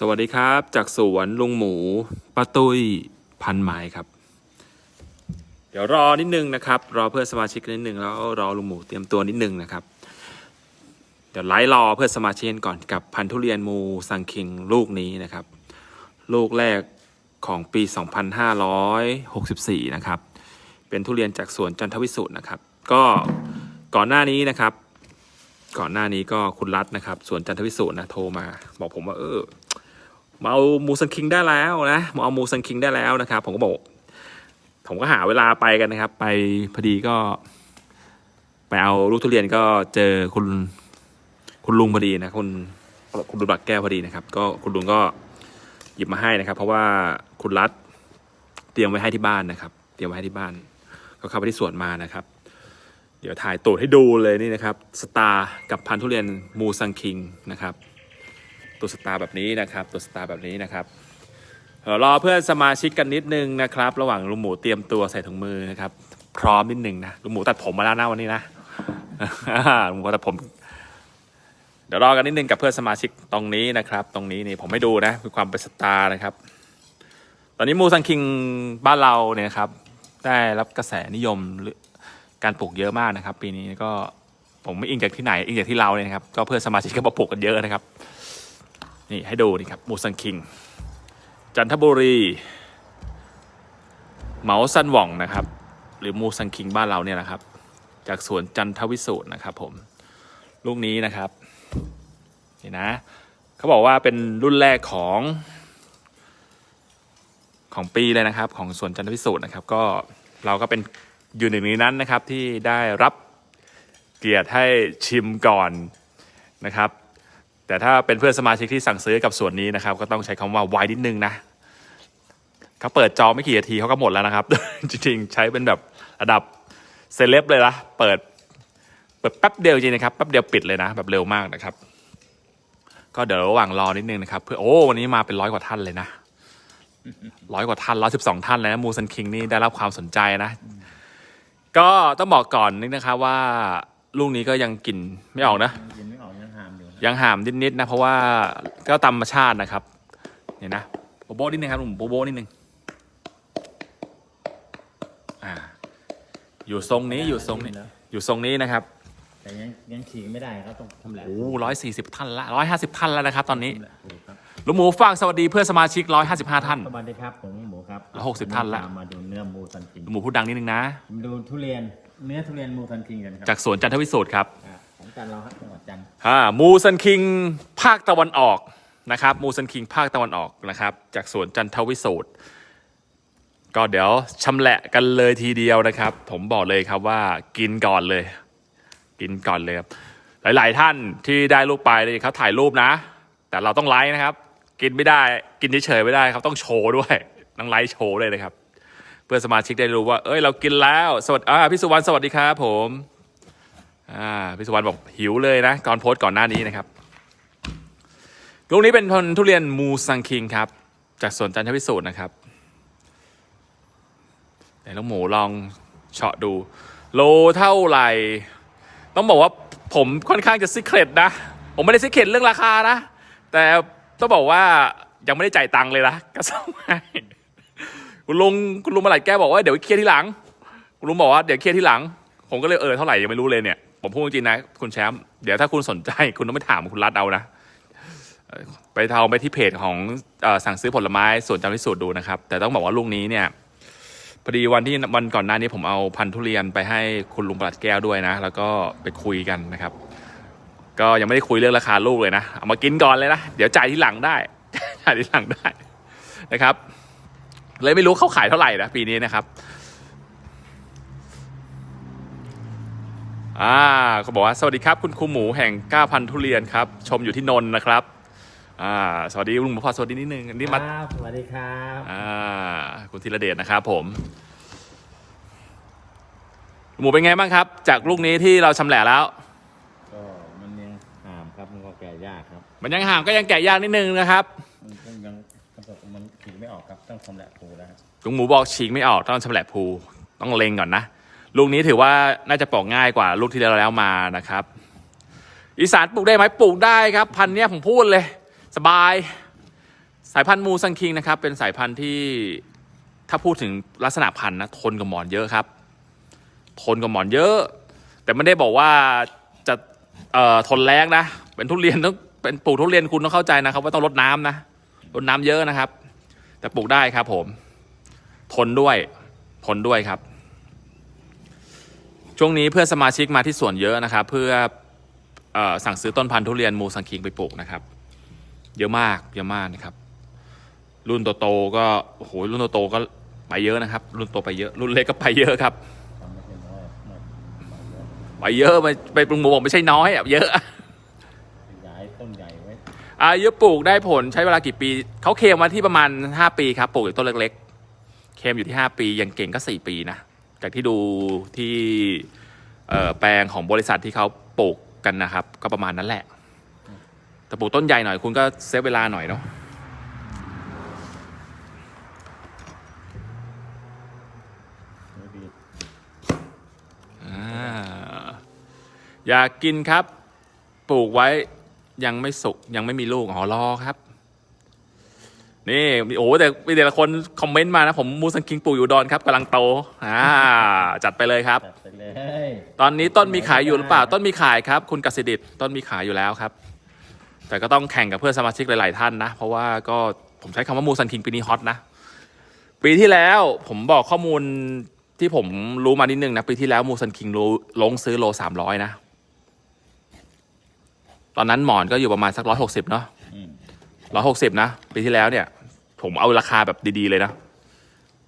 สวัสดีครับ จากสวนลุงหมูป้าตุ้ยพันไม้ครับ เดี๋ยวรอนิดนึงนะครับ รอเพื่อนสมาชิกนิดนึงแล้วรอลุงหมูเตรียมตัวนิดนึงนะครับ เดี๋ยวไลฟ์รอเพื่อนสมาชิกก่อนกับพันธุ์ทุเรียนมูซังคิงลูกนี้นะครับ ลูกแรกของปี 2564 นะครับ เป็นทุเรียนจากสวนจันทวิสุทธ์นะครับ ก็ก่อนหน้านี้นะครับ ก่อนหน้านี้ก็คุณรัตนะครับสวนจันทวิสุทธ์นะโทรมา บอกผมว่าเออ มาเอามูซันคิงได้แล้วนะมาเอามูซันคิงได้แล้วนะครับ ผมก็บอก ผมก็หาเวลาไปกันนะครับ ไปพอดีก็ ไปเอาลูกทุเรียนก็เจอคุณคุณลุงพอดีนะคุณคุณลุงบักแก้วพอดีนะครับ ก็คุณลุงก็หยิบมาให้นะครับ เพราะว่าคุณรัตน์เตรียมไว้ให้ที่บ้านนะครับ เตรียมไว้ให้ที่บ้าน ก็เข้าไปที่สวนมานะครับ เดี๋ยวถ่ายตูดให้ดูเลยนี่นะครับ สตาร์กับพันทุเรียนมูซังคิงนะครับ ตัวสตาร์แบบนี้นะครับ ตัวสตาร์แบบนี้นะครับเอ่อรอเพื่อนสมาชิกกันนิดนึงนะครับ ระหว่างลุงหมูเตรียมตัวใส่ถุงมือนะครับ พร้อมนิดนึงนะลุงหมูตัดผมมาแล้วนะวันนี้นะลุงหมูตัดผม เดี๋ยวรอกันนิดนึงกับเพื่อนสมาชิกตรงนี้นะครับ ตรงนี้นี่ผมไม่ดูนะคือความเป็นสตาร์นะครับ ตอนนี้มูซังคิงบ้านเราเนี่ยนะครับ ได้รับกระแสนิยมการปลูกเยอะมากนะครับ ปีนี้ก็ผมไม่อิงจากที่ไหนอิงจากที่เราเลยนะครับก็เพื่อนสมาชิกก็มาปลูกกันเยอะนะครับ นี่ให้ดูนี่ครับมูซันคิง จันทบุรี เหมาซันหว่องนะครับ หรือมูซันคิงบ้านเราเนี่ยนะครับ จากสวนจันทวิสูตรนะครับ ผมลูกนี้นะครับนี่นะเขาบอกว่าเป็นรุ่นแรกของของปีเลยนะครับของสวนจันทวิสูตรนะครับ ก็เราก็เป็นอยู่หนึ่งในนั้นนะครับที่ได้รับเกียรติให้ชิมก่อนนะครับ แต่ถ้าเป็นเพื่อนสมาชิกที่สั่งซื้อกับส่วนนี้นะครับ ก็ต้องใช้คำว่าไวนิดนึงนะเขาเปิดจองไม่กี่นาทีเขาก็หมดแล้วนะครับ จริงๆ ใช้เป็นแบบระดับเซเลบเลยนะเปิดเปิดแป๊บเดียวจริงนะครับแป๊บเดียวปิดเลยนะ แบบเร็วมากนะครับ ก็เดี๋ยวระหว่างรอนิดนึงนะครับ เพื่อโอ้วันนี้มาเป็นร้อยกว่าท่านเลยนะร้อยกว่าท่านร้อยสิบสองท่านเลยนะมูซันคิงนี่ได้รับความสนใจนะ ก็ต้องบอกก่อนนิดนะครับว่าลูกนี้ก็ยังกลิ่นไม่ออกนะ ยินไม่ออกยังหามอยู่นะยังหามนิดๆนะเพราะว่าก็ตามธรรมชาตินะครับเนี่ยนะโบโบนิดนึงครับผมโบโบนิดนึงอ่าอยู่ทรงนี้อยู่ทรงนี้อยู่ทรงนี้นะครับแต่ยังยังฉีกไม่ได้ครับต้องทำแหลกโอ้ร้อยสี่สิบท่านละร้อยห้าสิบท่านแล้วนะครับ ตอนนี้ทำแหลกถูกครับลุงหมูฝากสวัสดีเพื่อนสมาชิกร้อยห้าสิบห้าท่านสวัสดีครับผมหมูครับแล้ว60ท่านละมาดูเนื้อมูซันคิงลุงหมูพูดดังนิดนึงนะมาดูทุเรียนเนื้อทุเรียนมูซันคิงกันครัจากสวนจันทวิสูตรครับอ่าของ จันทร์เราครับจังหวัดจันทร์อ่ามูซันคิงภาคตะวันออกนะครับ มูซันคิงภาคตะวันออกนะครับ จากสวนจันทวิสูตรก็เดี๋ยวชำแหละกันเลยทีเดียวนะครับ ผมบอกเลยครับว่ากินก่อนเลย กินก่อนเลยครับหลาย ๆ ท่านที่ได้รูปไปเลยเขาถ่ายรูปนะ แต่เราต้องไลฟ์นะครับ กินไม่ได้กินเฉยๆไม่ได้ครับต้องโชว์ด้วยต้องไลฟ์โชว์เลยนะครับ เพื่อสมาชิกได้รู้ว่า เอ้ยเรากินแล้ว สวัสดีอ่าพี่สุวรรณสวัสดีครับผม อ่าพี่สุวรรณบอกหิวเลยนะ ก่อนโพสต์ก่อนหน้านี้นะครับลูกนี้เป็นพันทุเรียนมูซังคิงครับ จากสวนจันทวิสูตรนะครับเดี๋ยวลูกหมูลองเฉาะดู โลเท่าไหร่ ต้องบอกว่าผมค่อนข้างจะซิเครตนะ ผมไม่ได้ซิเครตเรื่องราคานะ แต่ต้องบอกว่ายังไม่ได้จ่ายตังค์เลยนะก็ส่งคุณลุงคุณลุงมาหลายแก้บอกว่าเดี๋ยวเคลียร์ทีหลังคุณลุงบอกว่าเดี๋ยวเคลียร์ทีหลัง ผมก็เลยเออเท่าไหร่ยังไม่รู้เลยเนี่ย ผมพูดจริงนะ คุณแชมป์เดี๋ยวถ้าคุณสนใจ คุณต้องไปถามคุณรัฐเอานะ ไปเทาไปที่เพจของอสั่งซื้อผลไม้ส่วนจำพิสูจน์ดูนะครับ แต่ต้องบอกว่าลูกนี้เนี่ยพอดีวันที่วันก่อนหน้านี้ผมเอาพันธุ์ทุเรียนไปให้คุณลุงประหลัดแก้วด้วยนะ แล้วก็ไปคุยกันนะครับ ก็ยังไม่ได้คุยเรื่องราคาลูกเลยนะ เอามากินก่อนเลยนะ เดี๋ยวจ่ายที่หลังได้จ่ายที่หลังได้นะครับ เลยไม่รู้เขาขายเท่าไหร่นะปีนี้นะครับ อ่าเขาบอกว่าสวัสดีครับคุณครูหมูแห่งก้าพันทุเรียนครับ ชมอยู่ที่นนท์นะครับอ่าสวัสดีลุงหมูพอสวัสดีนิดนึงอันนี้มาครับสวัสดีครับอ่าคุณธีรเดชนะครับผมลุงหมูเป็นไงบ้างครับ จากลูกนี้ที่เราชำแหละแล้ว ก็มันยังหามครับมันก็แก่ยากครับ มันยังห่างก็ยังแกะยากนิดนึงนะครับมันก็ยังมันฉีกไม่ออกครับต้องทำแหลกถูแล้วครับลุงหมูบอกฉีกไม่ออกต้องชำแหละภูต้องเล็งก่อนนะ ลูกนี้ถือว่าน่าจะปอกง่ายกว่าลูกที่เราแล้วมานะครับ อีสานปลูกได้ไหมปลูกได้ครับ พันธุ์เนี้ยผมพูดเลย สบาย สายพันธุ์มูซังคิงนะครับ เป็นสายพันธุ์ที่ถ้าพูดถึงลักษณะพันธุ์นะทนกับหมอนเยอะครับ ทนกับหมอนเยอะ แต่ไม่ได้บอกว่าจะทนแรงนะ เป็นทุเรียนต้องเป็นปลูกทุเรียนคุณต้องเข้าใจนะครับ ว่าต้องรดน้ำนะรดน้ำเยอะนะครับ แต่ปลูกได้ครับผม ทนด้วย ทนด้วยครับ ช่วงนี้เพื่อนสมาชิกมาที่สวนเยอะนะครับ เพื่อเออสั่งซื้อต้นพันธุ์ทุเรียนมูซังคิงไปปลูกนะครับ เยอะมากเยอะมากนะครับ รุ่นโตๆก็โอ้โหรุ่นโตๆก็ไปเยอะนะครับ รุ่นโตไปเยอะ รุ่นเล็กก็ไปเยอะครับทำไม่เป็นน้อยหมดหมดเยอะไปเยอะไปไปปรุงหมูบอกไม่ใช่น้อยอะเยอะย้ายต้นใหญ่ไว้อายุปลูกได้ผลใช้เวลากี่ปี เขาเคลมมาที่ประมาณ 5 ปีครับ ปลูกจากต้นเล็กๆ เคลมอยู่ที่ 5 ปี อย่างเก่งก็ 4 ปีนะ จากที่ดูที่แปลงของบริษัทที่เขาปลูกกันนะครับ ก็ประมาณนั้นแหละ แต่ปลูกต้นใหญ่หน่อยคุณก็เซฟเวลาหน่อยเนาะอยากกินครับ ปลูกไว้ยังไม่สุกยังไม่มีลูกอ๋อรอครับ นี่โอ้โหแต่มีแต่ละคนคอมเมนต์มานะ ผมมูสังคิงปลูกอยู่อุดอนครับกำลังโตอ่าจัดไปเลยครับ จัดไปเลย ตอนนี้ต้นมีขายอยู่หรือเปล่า ต้นมีขายครับ คุณกสิดิตต้นมีขายอยู่แล้วครับ แต่ก็ต้องแข่งกับเพื่อนสมาชิกหลาย ๆ ท่านนะ เพราะว่าก็ผมใช้คำว่ามูซันคิงปีนี้ฮอตนะ ปีที่แล้วผมบอกข้อมูลที่ผมรู้มานิดนึงนะ ปีที่แล้วมูซันคิงลงซื้อโลสามร้อยนะ ตอนนั้นหมอนก็อยู่ประมาณสักร้อยหกสิบเนาะอืม ร้อยหกสิบนะ ปีที่แล้วเนี่ย ผมเอาราคาแบบดีๆเลยนะ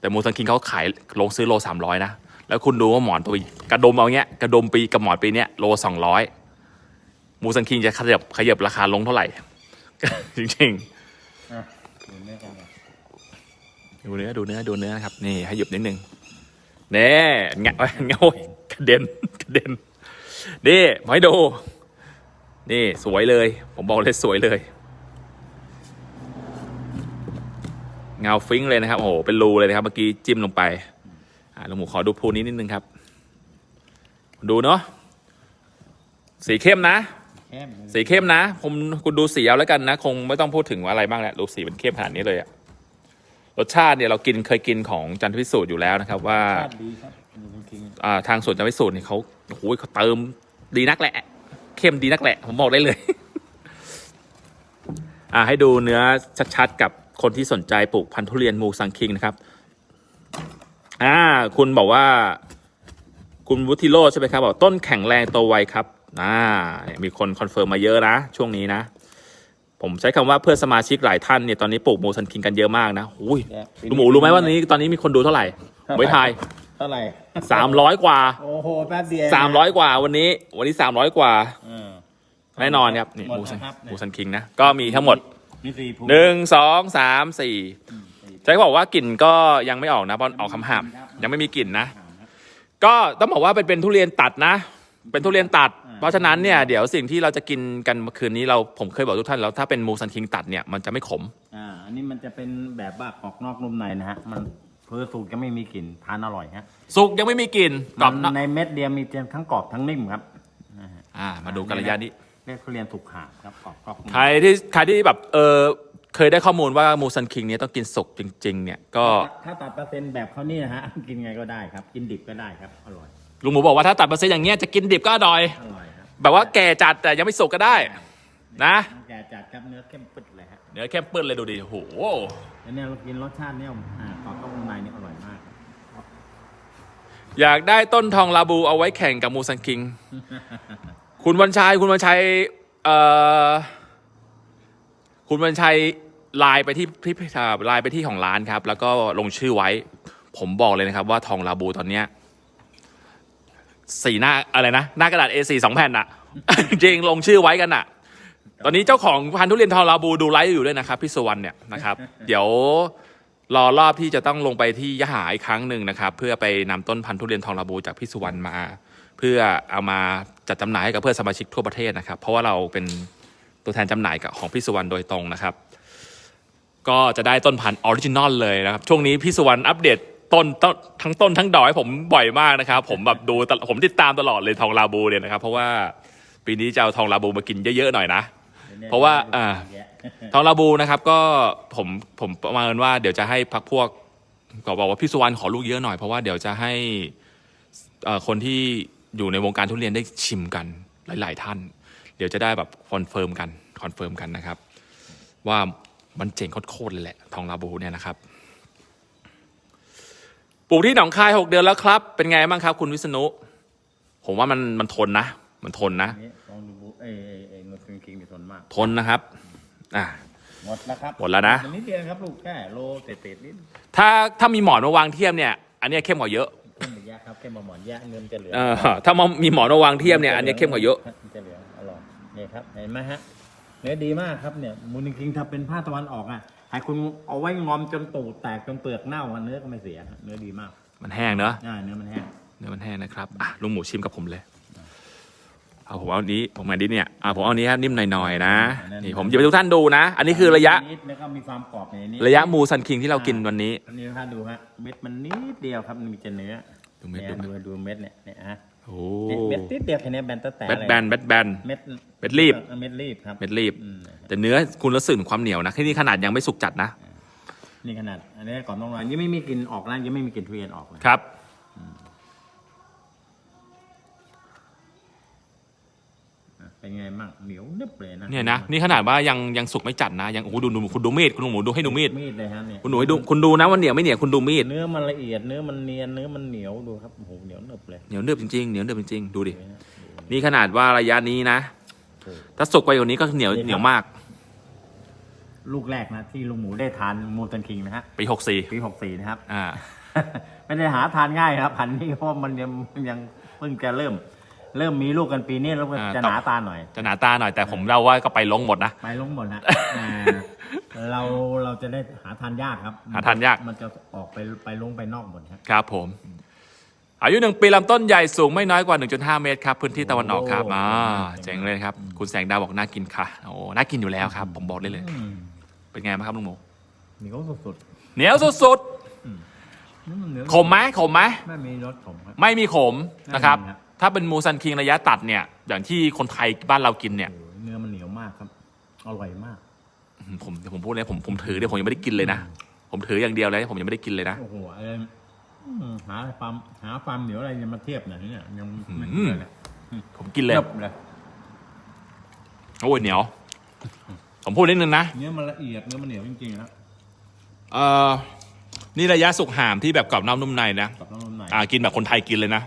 แต่มูซันคิงเขาขายลงซื้อโลสามร้อยนะ แล้วคุณดูว่าหมอนปีกระดมเอาเงี้ยกระดมปีกับหมอนปีเนี้ยโลสองร้อยมูซันคิงจะขยับขยับราคาลงเท่าไหร่ จริงๆดูเนื้อดูเนื้อดูเนื้อครับนี่ขยับนิดนึงเน่เงาเงากระเด็นกระเด็นนี่มาให้ดู นี่สวยเลย ผมบอกเลยสวยเลย เงาฟิ้งเลยนะครับโอ้โหเป็นรูเลยนะครับ เมื่อกี้จิ้มลงไปอ่าลุงหมูขอดูพูนี้นิดนึงครับ ดูเนาะสีเข้มนะแค่มสีเข้มนะ ผมคุณดูสีเอาแล้วกันนะ คงไม่ต้องพูดถึงอะไรมากแล้วดูสีมันเข้มขนาดนี้เลยอะรสชาติเนี่ยเรากินเคยกินของจันทวิสูตรอยู่แล้วนะครับ ว่าชาติดีครับดูจริงอ่าทางสวนจันทวิสูตรเนี่ยเขาโอ้โหเขาเติมดีนักแหละ เข้มดีนักแหละ ผมบอกได้เลย อ่าให้ดูเนื้อชัดๆกับ คนที่สนใจปลูกพันธุ์ทุเรียนมูซังคิงนะครับ อ่า คุณบอกว่า คุณวุฒิโรจน์ใช่ไหมครับบอกต้นแข็งแรงโตไวครับ อ่าเนี่ยมีคนคอนเฟิร์มมาเยอะนะ ช่วงนี้นะ ผมใช้คำว่าเพื่อนสมาชิกหลายท่านเนี่ยตอนนี้ปลูกมูซันคิงกันเยอะมากนะอุ้ยๆเนี่ยลุงหมูรู้ไหมว่านี้ตอนนี้มีคนดูเท่าไหร่ไม่ทายเท่าไหร่สามร้อยกว่า โอ้โห แป๊บเดียวสามร้อยกว่าวันนี้ วันนี้สามร้อยกว่าอืมแน่นอนครับนี่หมดมูซันนะครับมูซันคิงนะ ก็มีทั้งหมด มีสี่ภูหนึ่งสองสามสี่อืมสี่ใช้บอกว่ากลิ่นก็ยังไม่ออกนะเพราะออกคำหามยังไม่มีกลิ่นนะถามครับก็ต้องบอกว่าเป็นเป็นทุเรียนตัดนะ เป็นทุเรียนตัดอ่าเพราะฉะนั้นเนี่ยเดี๋ยวสิ่งที่เราจะกินกันเมื่อคืนนี้เราผมเคยบอกทุกท่านแล้วถ้าเป็นมูซันคิงตัดเนี่ยมันจะไม่ขมอ่าอันนี้มันจะเป็นแบบว่าออกนอกนุ่มในนะฮะมันเพื่อสูตรก็ไม่มีกลิ่นทานอร่อยฮะสุกยังไม่มีกลิ่นกรอบมันเนอะในเม็ดเดียวมีทั้งกรอบทั้งนิ่มครับนะฮะอ่ามาดูกันระยะนี้ เรียกทุเรียนถูกหาบครับกรอบกรอบใครที่ใครที่แบบเออเคยได้ข้อมูลว่ามูซันคิงเนี่ยต้องกินสุกจริง ๆ เนี่ย ก็ถ้าตัดเปอร์เซ็นต์แบบเขานี่นะฮะ กินไงก็ได้ครับ กินดิบก็ได้ครับ อร่อย ลุงหมูบอกว่าถ้าตัดเปอร์เซ็นต์อย่างเงี้ยจะกินดิบก็อร่อย อร่อยครับ แบบว่าแก่จัดแต่ยังไม่สุกก็ได้ นะ แก่จัดครับเนื้อเข้มปึ๊ดเลยฮะ เนื้อเข้มปื้นเลยดูดิโอ้โหแล้วเนี่ยเรากินรสชาติเนี่ยอ่ากรอบนอกนุ่มในนี่อร่อยมากครับอยากได้ต้นทองลาบูเอาไว้แข่งกับมูซันคิง คุณวันชัยคุณวันชัยเอ่อคุณวันชัยไลน์ไปที่ที่ไลน์ไปที่ของร้านครับ แล้วก็ลงชื่อไว้ ผมบอกเลยนะครับ ว่าทองลาบูตอนเนี้ยสีหน้าอะไรนะหน้ากระดาษ A4 สองแผ่นอะจริงลงชื่อไว้กันอะตอนนี้เจ้าของพันธุ์ทุเรียนทองลาบูดูไลฟ์อยู่ด้วยนะครับพี่สุวรรณเนี่ยนะครับ เดี๋ยวรอรอบที่จะต้องลงไปที่ยะหาอีกครั้งหนึ่งนะครับ เพื่อไปนำต้นพันธุ์ทุเรียนทองลาบูจากพี่สุวรรณมา เพื่อเอามาจัดจำหน่ายให้กับเพื่อนสมาชิกทั่วประเทศนะครับ เพราะว่าเราเป็นตัวแทนจำหน่ายกับของพี่สุวรรณโดยตรงนะครับ ก็จะได้ต้นพันธุ์ออริจินอลเลยนะครับ ช่วงนี้พี่สุวรรณอัปเดตต้นทั้งต้นทั้งดอกให้ผมบ่อยมากนะครับ ผมแบบดูผมติดตามตลอดเลยทองลาบูเนี่ยนะครับ เพราะว่าปีนี้จะเอาทองลาบูมากินเยอะๆหน่อยนะเพราะว่าอ่าทองลาบูนะครับก็ผมผมประมาณว่าเดี๋ยวจะให้พักพวกก็บอกว่าพี่สุวรรณขอลูกเยอะหน่อยเพราะว่าเดี๋ยวจะให้คนที่ อยู่ในวงการทุเรียนได้ชิมกันหลาย ๆ ท่าน เดี๋ยวจะได้แบบคอนเฟิร์มกันคอนเฟิร์มกันนะครับ ว่ามันเจ๋งโคตรๆเลยแหละ ทองลาบูเนี่ยนะครับปลูกที่หนองคายหกเดือนแล้วครับ เป็นไงบ้างครับ คุณวิษณุผมว่ามันมันทนนะ มันทนนะนี่ลองดูเอ้ยเอ้ยเอ้ยนวดคิงคิงมีทนมาก ทนนะครับ อ่าหมดแล้วครับหมดแล้วนะอันนี้เดียวครับลูกแค่โลเศษๆนิดถ้าถ้ามีหมอนมาวางเทียบเนี่ย อันเนี้ยเข้มกว่าเยอะเข้มไปแยะ ครับเข้มมาหมอนแยะเงินจะเหลือเออถ้ามามีหมอนมาวางเทียบเนี่ยอันเนี้ยเข้มกว่าเยอะมันจะเหลืองอร่อยนี่ครับเห็นไหมฮะเนื้อดีมากครับเนี่ยมูนิคิงถ้าเป็นผ้าตะวันออกอะให้คุณเอาไว้งอมจนตูดแตกจนเปลือกเน่าอะเนื้อก็ไม่เสียฮะเนื้อดีมาก มันแห้งเนอะอ่าเนื้อมันแห้งเนื้อมันแห้งนะครับอะลุงหมูชิมกับผมเลยเอาผมเอาอันนี้ผมเอาอันนี้เนี่ยอะผมเอาอันนี้ครับนิ่มหน่อยๆนะนี่ผมจะไปทุกท่านดูนะ อันนี้คือระยะนิดแล้วก็มีความกรอบในนี้ระยะมูซันคิงที่เรากินวันนี้อันนี้ท่านดูฮะเม็ดมันนิดเดียวครับมีแต่เนื้อ ดูเม็ดนี่ยดูเม็ดดูดูเม็ดเนี่ยเนี่ยฮะโอ้เนี่ยเม็ดนิดเดียวแค่นี้แบนแต่แต่แบดแบนแบดแบนเม็ดเม็ดรีบเออเม็ดรีบครับเม็ดรีบอืมแต่เนื้อคุณรู้สึกถึงความเหนียวนะที่นี่ขนาดยังไม่สุกจัดนะนี่ขนาดอันนี้ก่อนต้องรอยังไม่มีกลิ่นออกนะยังไม่มีกลิ่นทุเรียนออกเลยครับ เป็นไงบ้างเหนียวนึบเลยนะเนี่ยนะนี่ขนาดว่ายังยังสุกไม่จัดนะยังโอ้โหดูดูคุณดูมีดคุณลุงหมูดูให้ดูมีดมีดเลยฮะเนี่ยคุณหนูให้ดูคุณดูนะว่าเหนียวไม่เหนียวคุณดูมีดเนื้อมันละเอียดเนื้อมันเนียนเนื้อมันเหนียวดูครับโอ้โหเหนียวนึบเลยเหนียวเนืบจริงๆเหนียวเนืบจริงๆดูดิดูนะนี่ขนาดว่าระยะนี้นะโอ้โหถ้าสุกไปกว่านี้ก็เหนียวนี่ครับเหนียวมาก ลูกแรกนะที่ลุงหมูได้ทานมูตันคิงนะฮะปีหกสี่ปีหกสี่นะครับ อ่าไม่ได้หาทานง่ายครับพันธุ์นี้เพราะมันยังยังเพิ่งจะเริ่ม เริ่มมีลูกกันปีนี้แล้วก็อ่า จะต้หองนาตาหน่อย จะหนาตาหน่อยแต่ผมเล่าว่าก็ไปลงหมดนะ ไปลงหมดฮะอ่าเราเราจะได้หาทานยากครับหาทานยาก มันจะออกไปไปลงไปนอกหมดฮะครับผม อายุหนึ่งปีลำต้นใหญ่สูงไม่น้อยกว่า 1.5 เมตรครับ พื้นที่ตะวันออกครับโอ้อ่าเจ๋เจ๋งงมากเลยครับ คุณแสงดาวบอกน่ากินค่ะโอ้น่ากินอยู่แล้วครับ ผมบอกได้เลย อืมเป็นไงบ้างครับลุงหมูเหนียวสุดเหนียวสุดๆนี่มันเนื้อๆขมไหมขมไหมไม่มีรสขมครับ ไม่มีขมนะครับ ไม่มีครับ ถ้าเป็นมูซันคิงระยะตัดเนี่ย อย่างที่คนไทยบ้านเรากินเนี่ยโอ้โหเนื้อมันเหนียวมากครับ อร่อยมาก ผมผมพูดเลยผมผมถือเดี๋ยวผมยังไม่ได้กินเลยนะ ผมถืออย่างเดียวเลยผมยังไม่ได้กินเลยนะ โอ้โหเอออืมหาความหาความเหนียวอะไรมาเทียบหน่อยเนี่ยยังไม่อืเจมอเลยผมกินเลยเทียบเลยโอ้ยเหนียว ผมพูดนิดนึงนะ เนื้อมันละเอียดเนื้อมันเหนียวจริงๆครับเอ่อนี่ระยะสุกห่ามที่แบบกรอบนอกนุ่มในนะกับน้ำมันไหนอ่ากินแบบคนไทยกินเลยนะ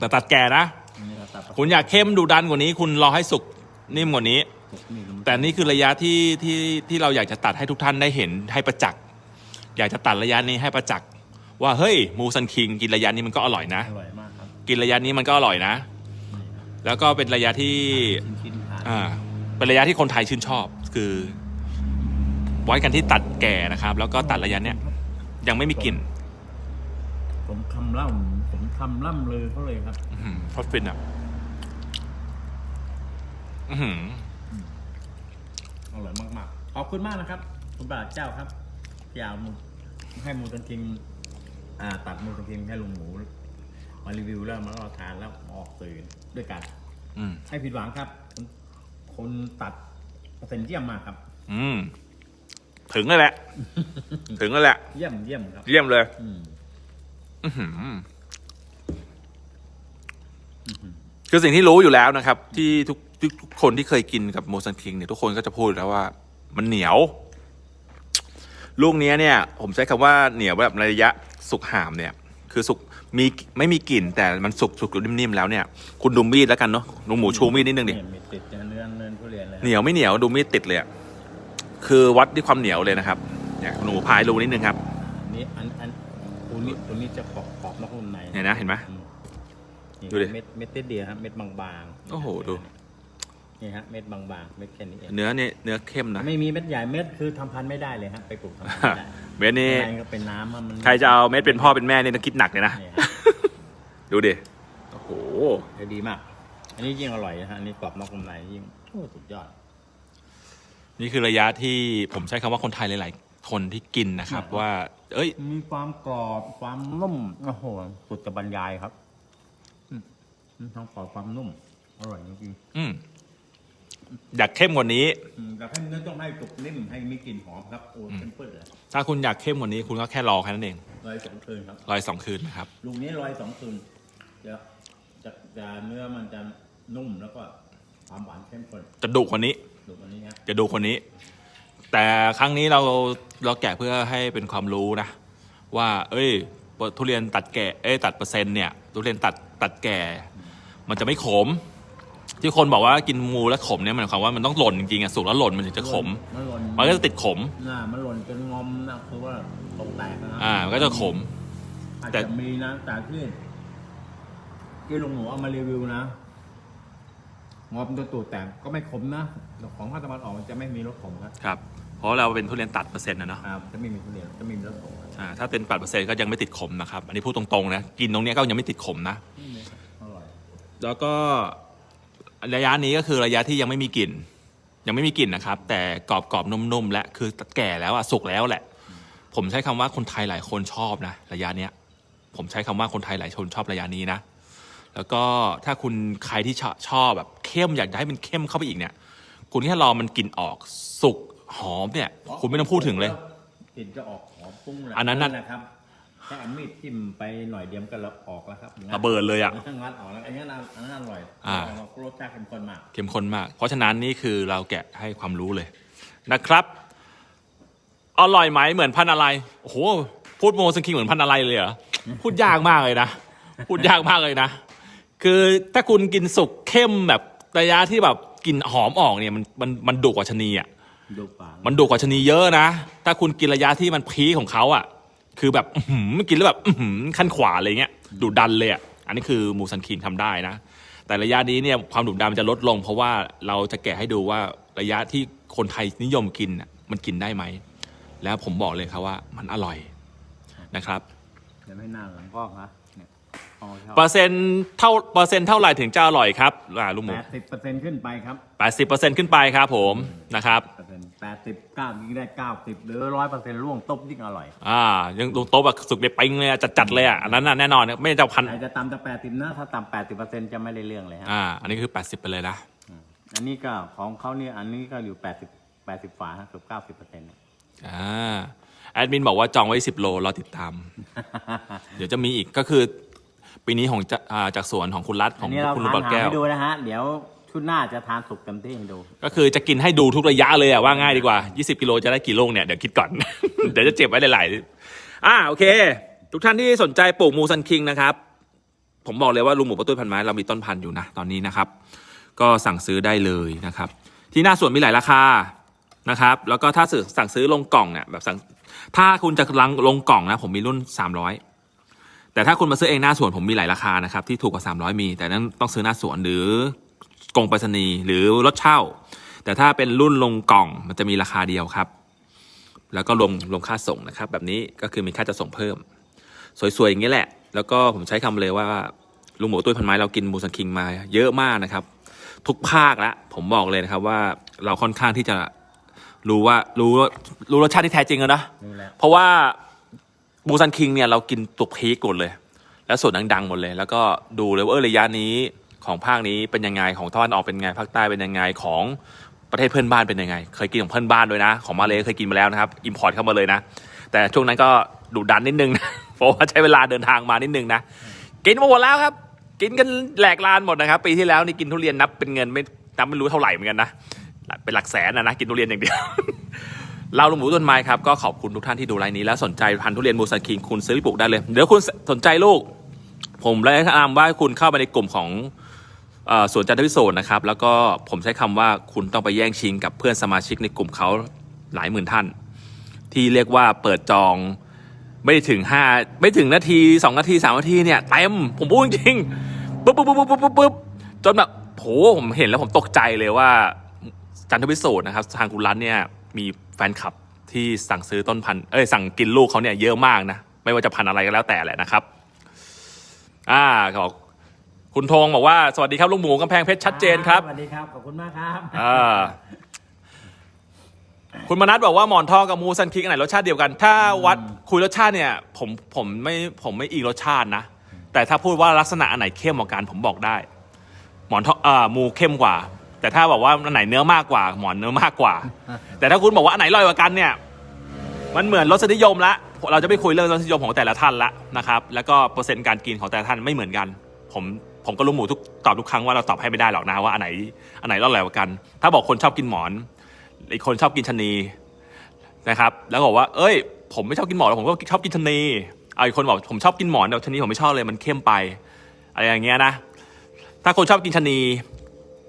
แต่ตัดแก่นะ อันนี้เราตัดคุณอยากเข้มดูดันกว่านี้ คุณรอให้สุกนิ่มกว่านี้ นี่มันแต่นี่คือระยะที่ที่ที่เราอยากจะตัดให้ทุกท่านได้เห็นให้ประจักษ์อยากจะตัดระยะนี้ให้ประจักษ์ว่าเฮ้ยมูซันคิงกินระยะนี้มันก็อร่อยนะ อร่อยมากครับกินระยะนี้มันก็อร่อยนะแล้วก็เป็นระยะที่ชิ้นๆทานอ่าเป็นระยะที่คนไทยชื่นชอบ คือไว้กันที่ตัดแก่นะครับ แล้วก็ตัดระยะเนี้ยยังไม่มีกลิ่น ผมคำล่ำผม คำล่ำเลยเขาเลยครับ อื้อหือโคตรฟินอะอื้อหืออร่อยมากๆ ขอบคุณมากนะครับ คุณบาทเจ้าครับที่เอามูให้มูตันคิง อ่า ตัดมูตันคิงให้ลุงหมูมารีวิวแล้วมาเราทานแล้วออกสื่อด้วยกัน อืมให้ผิดหวังครับ คนคนตัดเปอร์เซ็นต์เยี่ยมมากครับ อืมถึงเลยแหละ ถึงเลยแหละ เยี่ยมเยี่ยมครับ เยี่ยมเลย อืม อื้อหือ คือสิ่งที่รู้อยู่แล้วนะครับ ที่ทุกทุกทุกคนที่เคยกินกับโมซันคิงเนี่ยทุกคนก็จะพูดอยู่แล้วว่า มันเหนียว ลูกเนี้ยเนี่ย ผมใช้คำว่าเหนียวแบบในระยะสุกห่ามเนี่ย คือสุกมีไม่มีกลิ่น แต่มันสุกสุกนิ่มๆแล้วเนี่ย คุณดูมีดแล้วกันเนาะลุงหมูชูมีดนิดนึงดิเนี่ยมีติดเนื้อเนื้อเนื้อทุเรียนเลยเหนียวไม่เหนียวดูมีดติดเลยอะคือวัดที่ความเหนียวเลยนะครับเนี่ยลุงหมูพายรูนิดนึงครับอันนี้อันอันตัวนี้ตัวนี้จะกรอบกรอบนอกนุ่มในเนี่ยนะเห็นไหมอืนี่ ดูดิ เม็ดเม็ดเต็ดเดียวครับเม็ดบางๆโอ้โหดู นี่ฮะเม็ดบางๆเม็ดแค่นี้เองเนื้อเนี่ยเนื้อเข้มนะ ไม่มีเม็ดใหญ่เม็ดคือทำพันธุ์ไม่ได้เลยฮะไปปลูกทำพันธุ์ไม่ได้เม็ดนี่ข้างในก็เป็นน้ำอะมันใครจะเอาเม็ดเป็นพ่อเป็นแม่นี่ต้องคิดหนักเลยนะ เนี่ยฮะดูดิ โอ้โห เดี๋ยวดีมาก อันนี้ยิ่งอร่อยนะฮะอันนี้กรอบนอกนุ่มในยิ่งโอ้สุดยอด นี่คือระยะที่ผมใช้คำว่าคนไทยหลาย ๆ คนที่กินนะครับอืมว่า เอ้ย มีความกรอบความนุ่มโอ้โหสุดจะบรรยายครับ อืมทั้งกรอบความนุ่ม อร่อยจริงอืมอยากเข้มกว่านี้อืมแต่ให้เนื้อต้องให้สุกนิ่มให้มีกลิ่นหอมครับโอ้เข้มข้นเลยถ้าคุณอยากเข้มกว่านี้คุณก็แค่รอแค่นั้นเองลอยสองคืนครับ รอยสองคืนนะครับ ลูกนี้ลอยสองคืนจะจะจะเนื้อมันจะนุ่มแล้วก็ความหวานเข้มข้นจะดุกว่านี้ ลูกอันนี้ครับจะดูคนนี้ แต่ครั้งนี้เราเราแกะเพื่อให้เป็นความรู้นะ ว่า เอ้ย ทุเรียนตัดแก่เอ้ยตัดเปอร์เซ็นต์เนี่ยทุเรียนตัดตัดแก่ มันจะไม่ขม ที่คนบอกว่ากินมูแล้วขมเนี่ยหมายความว่ามันต้องหล่นจริงๆอะสุกแล้วหล่นมันถึงจะขม มันหล่นมันก็จะติดขมหน้ามันหล่นจนงอมนะคือว่าตกแตกนะอ่ามันก็จะขม อาจแต่ จะมีนะแต่ที่ที่ลุงหมูเอามารีวิวนะงอมตัวตูดแต่ก็ไม่ขมนะแต่ของภาคตะวันออกมันจะไม่มีรสขมครับครับ เพราะเราเป็นทุเรียนตัดเปอร์เซ็นต์นะเนาะอ่าจะไม่มีทุเรียนจะไม่มีรสขมครับอ่าถ้าเป็นตัดเปอร์เซ็นต์ก็ยังไม่ติดขมนะครับ อันนี้พูดตรงๆนะ กินตรงเนี้ยก็ยังไม่ติดขมนะอร่อย แล้วก็ระยะนี้ก็คือระยะที่ยังไม่มีกลิ่น ยังไม่มีกลิ่นนะครับ แต่กรอบกรอบๆนุ่มๆและคือแก่แล้วอะสุกแล้วแหละ ผมใช้คำว่าคนไทยหลายคนชอบนะระยะเนี้ย ผมใช้คำว่าคนไทยหลายคนชอบระยะนี้นะ แล้วก็ถ้าคุณใครที่ชอบชอบแบบเข้มอยากจะให้มันเข้มเข้าไปอีกเนี่ย คุณแค่รอมันกลิ่นออกสุกหอมเนี่ย คุณไม่ต้องพูดถึงเลย กลิ่นจะออกหอมปุ้งเลยอันนั้นน่ะนะครับ แค่เอามีดจิ้มไปหน่อยเดียวก็ละออกแล้วครับระเบิดเลยอะงัดออกแล้วอันนี้น่าอันนั้นอร่อยอ่ารสชาติเข้มข้นมาก เข้มข้นมาก เพราะฉะนั้นนี่คือเราแกะให้ความรู้เลยนะครับ อร่อยไหมเหมือนพันธุ์อะไร โอ้โห พูดโมซังคิงเหมือนพันธุ์อะไรเลยเหรอ พูดยากมากเลยนะ พูดยากมากเลยนะ คือถ้าคุณกินสุกเข้มแบบระยะที่แบบกลิ่นหอมออกเนี่ยมันมันมันดุกว่าชะนีอะ ดูปากมันดุกว่าชะนีเยอะนะ ถ้าคุณกินระยะที่มันพีคของเขาอะ คือแบบกินแล้วแบบขั้นขวาเลยเงี้ยดุดันเลยอะอันนี้คือมูซันคินทำได้นะ แต่ระยะนี้เนี่ยความดุดันมันจะลดลง เพราะว่าเราจะแกะให้ดูว่าระยะที่คนไทยนิยมกินมันกินได้ไหม แล้วผมบอกเลยครับว่ามันอร่อยนะครับจะไม่น่าหลังก็ครับเนี่ยอ๋อชอบ เปอร์เซ็นต์เท่าเปอร์เซ็นต์เท่าไหร่ถึงจะอร่อยครับอ่าลุงหมูแปดสิบเปอร์เซ็นต์ขึ้นไปครับแปดสิบเปอร์เซ็นต์ขึ้นไปครับผมนะครับเปอร์เซ็นต์แปดสิบเก้ายิ่งได้เก้าสิบหรือร้อยเปอร์เซ็นต์ร่วงต้มยิ่งอร่อยอ่ายังลงโต๊ะแบบสุกเด็ดปิงเลยอะจัดๆเลยอะอันนั้นน่ะแน่นอนไม่จะพันใครจะตำแต่แปดสิบนะถ้าตำแปดสิบเปอร์เซ็นต์จะไม่ได้เรื่องเลยฮะอ่าอันนี้คือ80ไปเลยนะอันนี้ก็ของเขาเนี่ยอันนี้ก็อยู่แปดสิบแปดสิบฝาเกือบเก้าสิบเปอร์เซ็นต์อ่าแอดมินบอกว่าจองไว้10โลรอติดตาม เดี๋ยวจะมีอีกก็คือ ปีนี้ของจะอ่าจากสวนของคุณรัฐขอัอนงนี้เราคุณลุทางนบักหาแก้ว ให้ดูนะฮะ เดี๋ยวชุดหน้าจะทานสุกเต็มที่ให้ดู ก็คือจะกินให้ดูทุกระยะเลยอะว่าง่ายดีกว่า 20 กิโลจะได้กี่ลูกเนี่ย เดี๋ยวคิดก่อน เดี๋ยวจะเจ็บไว้หลายๆอ่าโอเค ทุกท่านที่สนใจปลูกมูซันคิงนะครับ ผมบอกเลยว่าลุงหมูประตุ้ยพันไม้เรามีต้นพันธุ์อยู่นะ ตอนนี้นะครับ ก็สั่งซื้อได้เลยนะครับ ที่หน้าสวนมีหลายราคานะครับ แล้วก็ถ้าซื้อสั่งซื้อลงกล่องเนี่ยแบบสั่งถ้าคุณจะลังลงกล่องนะผมมีรุ่น 300 แต่ถ้าคุณมาซื้อเองหน้าสวนผมมีหลายราคานะครับที่ถูกกว่า 300 มี แต่นั้นต้องซื้อหน้าสวนหรือกงไปรษณีย์หรือรถเช่า แต่ถ้าเป็นรุ่นลงกล่องมันจะมีราคาเดียวครับ แล้วก็รวมรวมค่าส่งนะครับ แบบนี้ก็คือมีค่าจะส่งเพิ่ม สวยๆอย่างนี้แหละ แล้วก็ผมใช้คำเลยว่าลุงหมูตุ้ยพันไม้เรากินมูซันคิงมาเยอะมากนะครับ ทุกภาคแล้วผมบอกเลยนะครับว่าเราค่อนข้างที่จะรู้ว่ารู้รู้รสชาติที่แท้จริงแล้วนะนี่แหละเพราะว่า บูซันคิงเนี่ยเรากินตัวพีกหมดเลย แล้วส่วนดังๆหมดเลย แล้วก็ดูเลยว่าเออระยะนี้ของภาคนี้เป็นยังไงของตะวันออกเป็นยังไงภาคใต้เป็นยังไงของประเทศเพื่อนบ้านเป็นยังไง เคยกินของเพื่อนบ้านด้วยนะ ของมาเลยเคยกินมาแล้วนะครับอิมพอร์ตเข้ามาเลยนะ แต่ช่วงนั้นก็ดุดันนิดนึงนะเพราะว่าใช้เวลาเดินทางมานิดนึงนะกินมาหมดแล้วครับ กินกันแหลกลานหมดนะครับ ปีที่แล้วนี่กินทุเรียนนับเป็นเงินไม่นับไม่รู้เท่าไหร่เหมือนกันนะเป็นหลักแสนนะนะกินทุเรียนอย่างเดียว เราลุงหมูต้นไม้ครับก็ขอบคุณทุกท่านที่ดูไลน์นี้แล้วสนใจพันธุ์ทุเรียนมูซันคิงคุณซื้อไปปลูกได้เลยเดี๋ยวคุณสนใจลูก ผมแนะนำว่าคุณเข้าไปในกลุ่มของอสวนจันทวิโสนนะครับแล้วก็ผมใช้คำว่าคุณต้องไปแย่งชิงกับเพื่อนสมาชิกในกลุ่มเขาหลายหมื่นท่าน ที่เรียกว่าเปิดจองไม่ถึงห้าไม่ถึงนาทีสองนาทีสามนาทีเนี่ยเต็มผมพูดจริงปุ๊บปุ๊บปุ๊บปุ๊บปุ๊บปุ๊บจนแบบโหผมเห็นแล้วผมตกใจเลยว่าจันทวิโสนะครับทางคุณรัตน์เนี่ย มีแฟนคลับที่สั่งซื้อต้นพันธุ์เอ้ยสั่งกินลูกเขาเนี่ยเยอะมากนะ ไม่ว่าจะพันธุ์อะไรก็แล้วแต่แหละนะครับ อ่าบอกคุณธงบอกว่าสวัสดีครับลุงหมูกำแพงเพชรชัดเจนครับ สวัสดีครับ ขอบคุณมากครับอ่าคุณมนัทบอกว่าหมอนทองกับมูซันคิงอันไหนรสชาติเดียวกัน ถ้าวัดคุยรสชาติเนี่ย ผมผมไม่ผมไม่อิงรสชาตินะ แต่ถ้าพูดว่าลักษณะอันไหนเข้มกว่ากันผมบอกได้ หมอนทองอ่ามูเข้มกว่า แต่ถ้าบอกว่าอันไหนเนื้อมากกว่า หมอนเนื้อมากกว่า แต่ถ้าคุณบอกว่าอันไหนอร่อยกว่ากันเนี่ย มันเหมือนรสนิยมละเราจะไม่คุยเรื่องรสนิยมของแต่ละท่านละนะครับ แล้วก็เปอร์เซ็นต์การกินของแต่ละท่านไม่เหมือนกัน ผมผมก็รู้หมูทุกตอบทุกครั้งว่าเราตอบให้ไม่ได้หรอกนะว่าอันไหนอันไหนอร่อยกว่ากัน ถ้าบอกคนชอบกินหมอนอีกคนชอบกินชะนีนะครับ แล้วบอกว่า เอ้ย ผมไม่ชอบกินหมอนหรอกผมก็ชอบกินชะนีเอาอีกคนบอกผมชอบกินหมอนแต่ชะนีผมไม่ชอบเลยมันเข้มไปอะไรอย่างเงี้ยนะถ้าคนชอบกินชะนี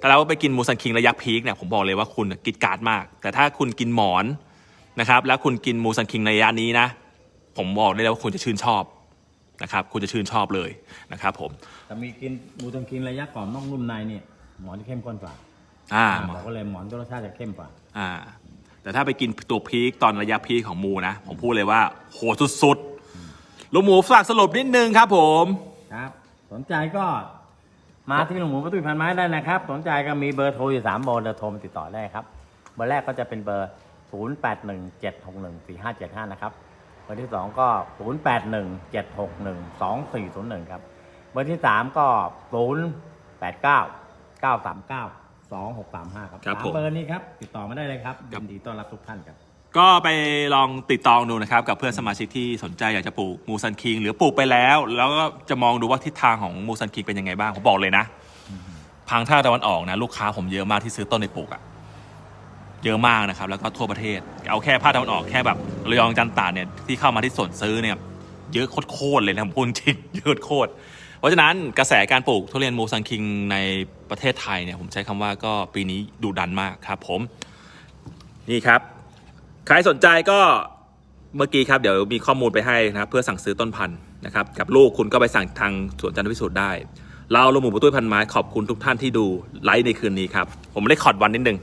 แต่แล้วไปกินมูซันคิงระยะพีคเนี่ยผมบอกเลยว่าคุณกิดการ์ดมาก แต่ถ้าคุณกินหมอนนะครับแล้วคุณกินมูซันคิงในระยะนี้นะ ผมบอกได้เลยว่าคุณจะชื่นชอบนะครับคุณจะชื่นชอบเลยนะครับผมแต่มีกินหมูตังคิงระยะกรอบนอกนุ่มในเนี่ยหมอนที่เข้มข้นกว่าอ่าบอกก็เลยหมอนรสชาติจะเข้มกว่าอ่า แต่ถ้าไปกินตัวพีคตอนระยะพีคของมูนะผมพูดเลยว่าโหสุดๆลุงหมูฝากสรุปนิดนึงครับผมครับสนใจก็ มาที่หลวงหมูประตูพันไม้ได้นะครับ สนใจก็มีเบอร์โทรอยู่สามเบอร์เดี๋ยวโทรมาติดต่อได้ครับ เบอร์แรกก็จะเป็นเบอร์ 0 8 1 7 6 1 4 5 7 5 นะครับเบอร์ที่สองก็ 0 8 1 7 6 1 2 4 0 1 ครับ เบอร์ที่สามก็ 0 8 9 9 3 9 2 6 3 5 ครับครับสามผมเบอร์นี้ครับ ติดต่อมาได้เลยครับครัยิบ นดีต้อนรับทุกท่านครับ ก็ไปลองติดตองดูนะครับกับเพื่อนสมาชิกที่สนใจอยากจะปลูกมูซันคิง หรือปลูกไปแล้ว แล้วก็จะมองดูว่าทิศทางของมูซันคิงเป็นยังไงบ้างผมบอกเลยนะทางท่าตะวันออกนะลูกค้าผมเยอะมากที่ซื้อต้นในปลูกอะเยอะมากนะครับ แล้วก็ทั่วประเทศ เอาแค่ภาคตะวันออกแค่แบบระยองจันตราเนี่ยที่เข้ามาที่สวนซื้อเนี่ยเยอะโคตรเลยนะผมพูดจริงเยอะโคตรเพราะฉะนั้นกระแสการปลูกทุเรียนมูซันคิงในประเทศไทยเนี่ยผมใช้คำว่าก็ปีนี้ดุดันมากครับ ผม นี่ครับ ใครสนใจก็เมื่อกี้ครับเดี๋ยวมีข้อมูลไปให้นะครับเพื่อสั่งซื้อต้นพันธุ์นะครับกับลูกคุณก็ไปสั่งทางสวนจันทวิสุทธ์ได้ เราลงหมูปุ้ยพันไม้ขอบคุณทุกท่านที่ดูไลฟ์ในคืนนี้ครับ ผมเลคคอร์ดวันนิดนึง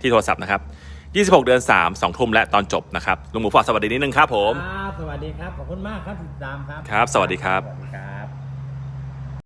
ที่โทรศัพท์นะครับ 26 เดือน 3 2ทุ่มและตอนจบนะครับลุงหมูฝากสวัสดีนิดนึงครับผม ครับ สวัสดีครับ ขอบคุณมากครับติดตามครับ ครับ สวัสดีครับ สวัสดีครับ